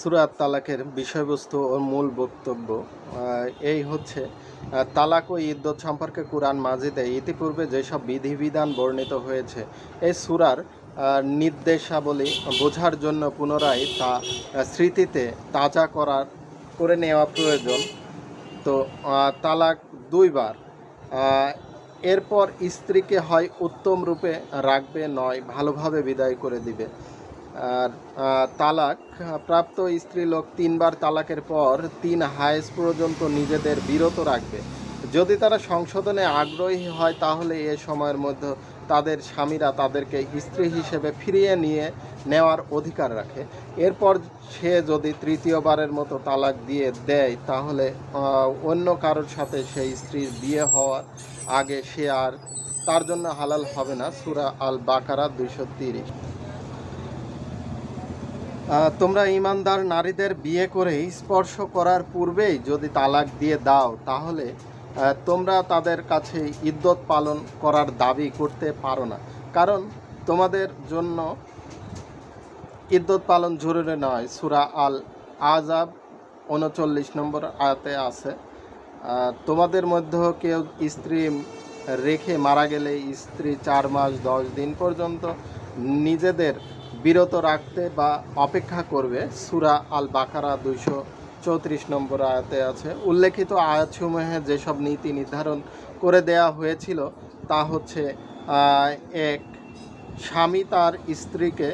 সুরাত তালাকের বিষয়বস্তু ও মূল বক্তব্য। এই হচ্ছে তালাক ও ইদ্যত সম্পর্কে কোরআন মাজিদে ইতিপূর্বে যেসব বিধিবিধান বর্ণিত হয়েছে, এই সুরার নির্দেশাবলী বোঝার জন্য পুনরায় তা স্মৃতিতে তাজা করার, করে নেওয়া প্রয়োজন। তো তালাক দুইবার এরপর স্ত্রীকে হয় উত্তম রূপে রাখবে, নয় ভালোভাবে বিদায় করে দিবে। আর তালাক। প্রাপ্ত স্ত্রী লোক তিনবার তালাকের পর তিন হায়েস পর্যন্ত নিজেদের বিরত রাখবে। যদি তারা সংশোধনে আগ্রহী হয়, তাহলে এ সময়ের মধ্যে তাদের স্বামীরা তাদেরকে স্ত্রী হিসেবে ফিরিয়ে নিয়ে নেওয়ার অধিকার রাখে। এরপর সে যদি তৃতীয়বারের মতো তালাক দিয়ে দেয়, তাহলে অন্য কারোর সাথে সেই স্ত্রীর বিয়ে হওয়ার আগে সে আর তার জন্য হালাল হবে না। সুরা আল বাকারা দুইশো তিরিশ। তোমরা ইমানদার নারীদের বিয়ে করে স্পর্শ করার পূর্বেই যদি তালাক দিয়ে দাও, তাহলে তোমরা তাদের কাছে ইদ্যত পালন করার দাবি করতে পারো না। কারণ, তোমাদের জন্য ইদ্যত পালন জরুরি নয়। সুরা আল আজাব উনচল্লিশ নম্বর আয়াতে আছে তোমাদের মধ্যে কেউ স্ত্রী রেখে মারা গেলে স্ত্রী চার মাস দশ দিন পর্যন্ত নিজেদের বিরত রাখতে বা অপেক্ষা করবে সুরা আল বাকারা দুইশো চৌত্রিশ নম্বর আয়াতে আছে। উল্লেখিত আয়াতসমূহে যেসব নীতি নির্ধারণ করে দেয়া হয়েছিল তা হচ্ছে এক, স্বামী তার স্ত্রীকে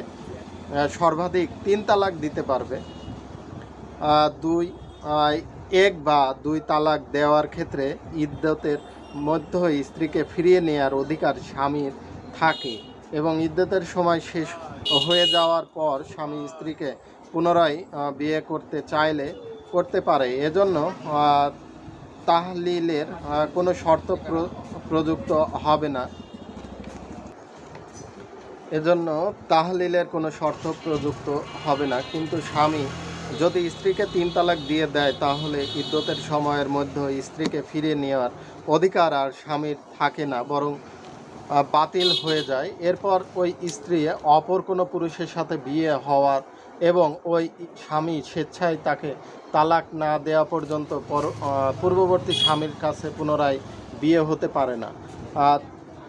সর্বাধিক তিন তালাক দিতে পারবে। দুই এক বা দুই তালাক দেওয়ার ক্ষেত্রে ইদ্যতের মধ্যে স্ত্রীকে ফিরিয়ে নেওয়ার অধিকার স্বামীর থাকে। এবং ইদ্যতের সময় শেষ হয়ে যাওয়ার পর স্বামী স্ত্রীকে পুনরায় বিয়ে করতে চাইলে করতে পারে। এজন্য তাহলিলের কোনো শর্ত প্রযুক্ত হবে না। এজন্য তাহলিলের কোনো শর্ত প্রযুক্ত হবে না। কিন্তু স্বামী যদি স্ত্রীকে তিন তালাক দিয়ে দেয়, তাহলে ইদ্যতের সময়ের মধ্যে স্ত্রীকে ফিরিয়ে নেওয়ার অধিকার আর স্বামীর থাকে না। বরং বাতিল হয়ে যায়। এরপর ওই স্ত্রী অপর কোনো পুরুষের সাথে বিয়ে হওয়ার এবং ওই স্বামী স্বেচ্ছায় তাকে তালাক না দেওয়া পর্যন্ত পর- পূর্ববর্তী স্বামীর কাছে পুনরায় বিয়ে হতে পারে না।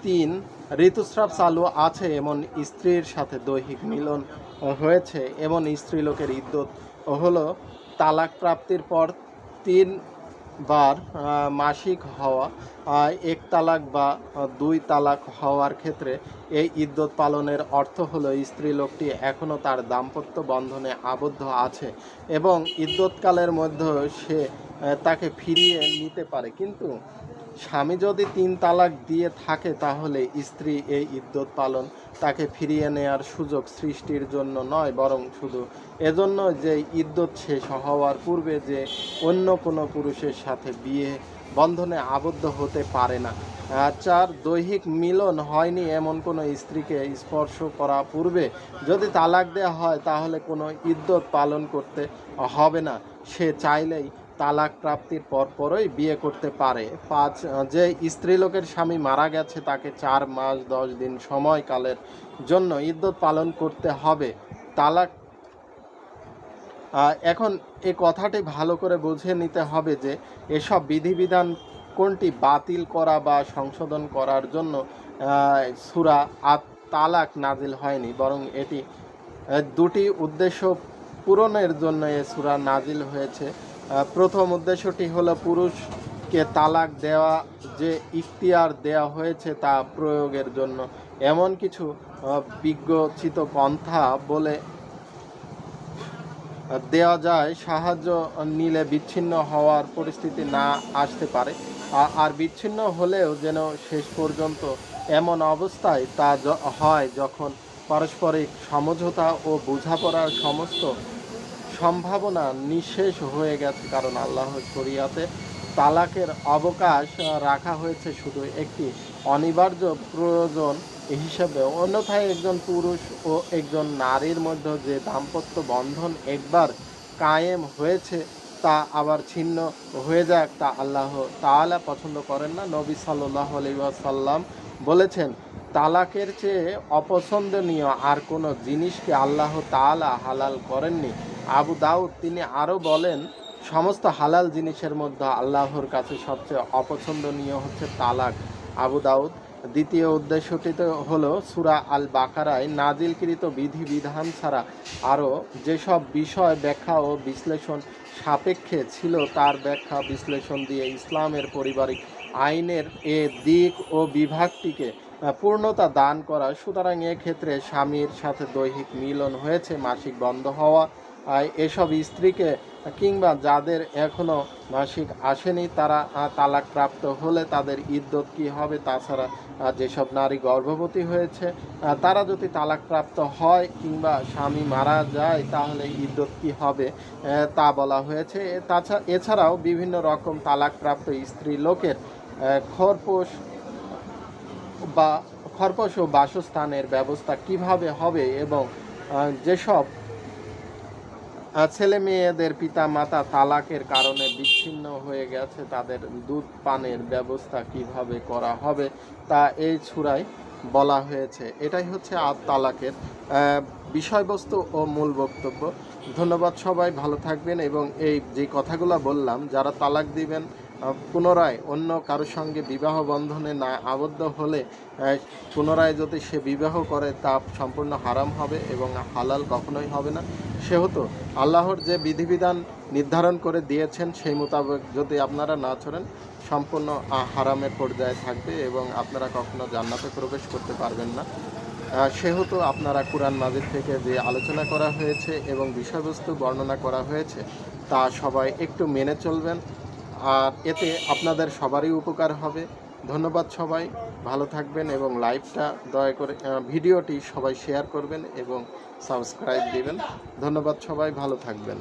তিন, ঋতুস্রাব চালু আছে এমন স্ত্রীর সাথে দৈহিক মিলন হয়েছে, এমন স্ত্রীলোকের ইদ্যত হলো তালাক প্রাপ্তির পর তিনবার আহ, মাসিক হওয়া এক তালাক বা দুই তালাক হওয়ার ক্ষেত্রে এই ইদ্যত পালনের অর্থ হলো স্ত্রী লোকটি এখনও তার দাম্পত্য বন্ধনে আবদ্ধ আছে এবং ইদ্যৎকালের মধ্যে সে তাকে ফিরিয়ে নিতে পারে। কিন্তু স্বামী যদি তিন তালাক দিয়ে থাকে, তাহলে স্ত্রী এই ইদ্যত পালন তাকে ফিরিয়ে নেয়ার সুযোগ সৃষ্টির জন্য নয়, বরং শুধু এজন্য যে ইদ্যত শেষ হওয়ার পূর্বে যে অন্য কোনো পুরুষের সাথে বিয়ে বন্ধনে আবদ্ধ হতে পারে না। চার, দৈহিক মিলন হয়নি এমন কোনো স্ত্রীকে স্পর্শ করা পূর্বে। যদি তালাক দেওয়া হয়, তাহলে কোনো ইদ্যত পালন করতে হবে না। সে চাইলেই তালাক প্রাপ্তির পরপরই বিয়ে করতে পারে। পাঁচ, যে স্ত্রীলোকের স্বামী মারা গেছে তাকে চার মাস দশ দিন সময়কালের জন্য ইদ্যত পালন করতে হবে। তালাক এখন এ কথাটি ভালো করে বুঝে নিতে হবে যে এসব বিধিবিধান কোনটি বাতিল করা বা সংশোধন করার জন্য সুরা আত তালাক নাজিল হয়নি। বরং এটি দুটি উদ্দেশ্য পূরণের জন্য এ সুরা নাজিল হয়েছে। প্রথম উদ্দেশ্যটি হলো পুরুষকে তালাক দেওয়া, যে ইখতিয়ার দেওয়া হয়েছে তা প্রয়োগের জন্য। এমন কিছু বিজ্ঞচিত পন্থা বলে দেওয়া যায়, সাহায্য নিলে বিচ্ছিন্ন হওয়ার পরিস্থিতি না আসতে পারে। আর বিচ্ছিন্ন হলেও যেন শেষ পর্যন্ত এমন অবস্থায় তা হয় যখন পারস্পরিক সমঝোতা ও বোঝাপড়ার সমস্ত সম্ভাবনা নিঃশেষ হয়ে গেছে, কারণ আল্লাহ শরিয়াতে তালাকের অবকাশ রাখা হয়েছে শুধু একটি অনিবার্য প্রয়োজন হিসেবে। অন্যথায় একজন পুরুষ ও একজন নারীর মধ্যে যে দাম্পত্য বন্ধন একবার কায়েম হয়েছে, তা আবার ছিন্ন হয়ে যাক, তা আল্লাহ তাআলা পছন্দ করেন না। নবী সাল্লাহ আলাইসাল্লাম বলেছেন, তালাকের চেয়ে অপছন্দনীয় আর কোনো জিনিসকে আল্লাহ তাআলা হালাল করেননি। আবু দাউদ তিনি আরও বলেন, সমস্ত হালাল জিনিসের মধ্যে আল্লাহর কাছে সবচেয়ে অপছন্দনীয় হচ্ছে তালাক। আবু দাউদ, দ্বিতীয় উদ্দেশ্যটি তো হলো সুরা আল বাকারায় নাজিলকৃত বিধি বিধান ছাড়া আরও যেসব বিষয় ব্যাখ্যা ও বিশ্লেষণ সাপেক্ষে ছিল তার ব্যাখ্যা বিশ্লেষণ দিয়ে ইসলামের পারিবারিক আইনের এ দিক ও বিভাগটিকে পূর্ণতা দান করা। সুতরাং এক্ষেত্রে স্বামীর সাথে দৈহিক মিলন হয়েছে, মাসিক বন্ধ হওয়া এসব স্ত্রীকে কিংবা যাদের এখনও মাসিক আসেনি, তারা তালাকপ্রাপ্ত হলে তাদের ইদ্যত কি হবে? তাছাড়া যেসব নারী গর্ভবতী হয়েছে তারা যদি তালাকপ্রাপ্ত হয় কিংবা স্বামী মারা যায়, তাহলে ইদ্যত কি হবে? তা বলা হয়েছে। তাছাড়া এছাড়াও বিভিন্ন রকম তালাকপ্রাপ্ত স্ত্রী লোকের খরপোশ বা খরপোশ ও বাসস্থানের ব্যবস্থা কীভাবে হবে এবং যেসব ছেলে মেয়েদের পিতা মাতা তালাকের কারণে বিচ্ছিন্ন হয়ে গেছে। তাদের দুধ পানের ব্যবস্থা কীভাবে করা হবে তা এই ছুরায় বলা হয়েছে। এটাই হচ্ছে আর তালাকের বিষয়বস্তু ও মূল বক্তব্য। ধন্যবাদ সবাই, ভালো থাকবেন এবং এই যে কথাগুলো বললাম, যারা তালাক দিবেন পুনরায় অন্য কারোর সঙ্গে বিবাহ বন্ধনে না আবদ্ধ হলে পুনরায় যদি সে বিবাহ করে, তা সম্পূর্ণ হারাম হবে এবং হালাল কখনোই হবে না। সেহেতু আল্লাহর যে বিধিবিধান নির্ধারণ করে দিয়েছেন, সেই মোতাবেক যদি আপনারা না ছড়েন সম্পূর্ণ হারামের পর্যায়ে থাকবে এবং আপনারা কখনো জান্নাতে প্রবেশ করতে পারবেন না। সেহেতু আপনারা কোরআন মাজিদ থেকে যে আলোচনা করা হয়েছে এবং বিষয়বস্তু বর্ণনা করা হয়েছে, তা সবাই একটু মেনে চলবেন। আর এতে আপনাদের সবারই উপকার হবে। ধন্যবাদ সবাই। ভালো থাকবেন এবং লাইভটা দয়া করে ভিডিওটি সবাই শেয়ার করবেন এবং সাবস্ক্রাইব দিবেন। ধন্যবাদ সবাই ভালো থাকবেন।